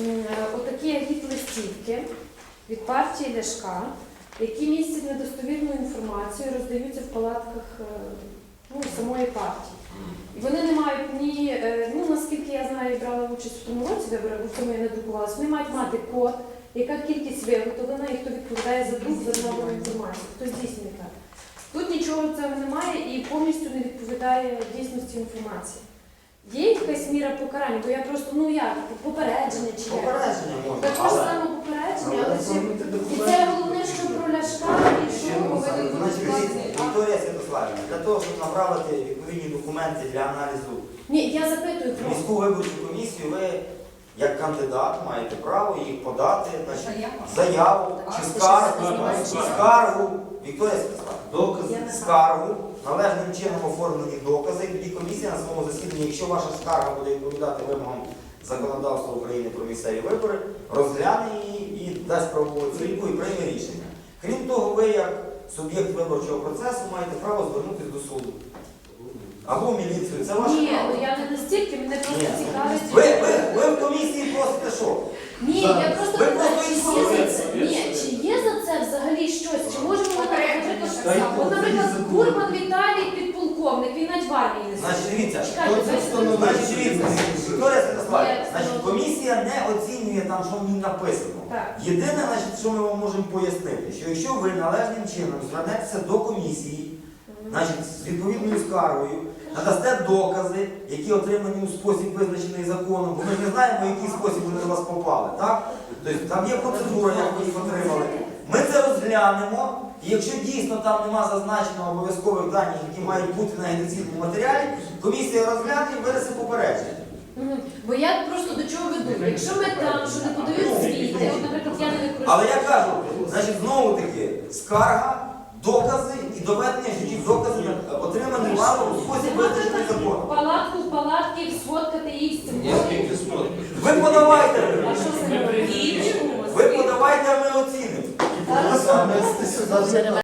м, отакі агіт-листівки від партії Ляшка, які містять недостовірну інформацію, роздаються в палатках е, ну, самої партії. І вони не мають ні, е, ну наскільки я знаю, брала участь в тому році, де в цьому я не друкувалася, вони мають мати код, яка кількість виготовлена і хто відповідає за друк, за нову інформацію, хто здійснює так. Тут нічого цього немає і повністю не відповідає дійсності інформації. Є якась міра покарання, бо я просто, ну як, попередження чи як? Попередження можна, Також але... саме попередження, але чи... оформити І документи. це головне, що про Ляшка і що Ще Значить, дивіться, Вікторія Святославівна, для того, щоб направити відповідні документи для аналізу. Ні, я запитую в про міську виборчу комісію, ви як кандидат маєте право їх подати, значить, заяву. чи скаргу, чи скаргу, Вікторія Святославівна, Докази. Я не скаргу, належним чином оформлені докази, і тоді комісія на своєму засіданні, якщо ваша скарга буде відповідати вимогам законодавства України про місцеві вибори, розгляне її і дасть правову оцінку і прийме рішення. Крім того, ви як суб'єкт виборчого процесу маєте право звернутися до суду. Або в міліцію. Це ваше Ні, право. ну я не настільки, мене просто Ні. цікавить. Ви, ви, ви в комісії просите що? Ні, я просто Ви питаю, просто чи є за це? Ні, чи є за це взагалі щось? Чи можемо ми наприклад, так само. от, наприклад. Курбан Віталій підполковник, він навіть в армії не Значить, дивіться, Чекайте, хто це ви встановив? Значить, дивіться, не оцінює там, що в ній написано. Так. Єдине, значить, що ми вам можемо пояснити, що якщо ви належним чином звернетеся до комісії, значить, з відповідною скаргою, надасте докази, які отримані у спосіб визначений законом, бо ми ж не знаємо, в який спосіб вони до вас попали. Так? Тобто там є процедура, як ви їх отримали. Ми це розглянемо, і якщо дійсно там нема зазначено обов'язкових даних, які мають бути на агітаційному матеріалі, комісія розгляне і винесе попередження. Мгм. Бо я просто до чого веду. Якщо ми там, що не подають звіти, от, наприклад, я не використовую. Але я кажу, значить, знову таки, скарга, докази і доведення, що ті докази отримані вами у спосіб визначений законом. Палатку в палатки, сфоткати їх з цим. Скільки смотриш? Ви подавайте, А що це? ви подавайте, а ми оцінимо.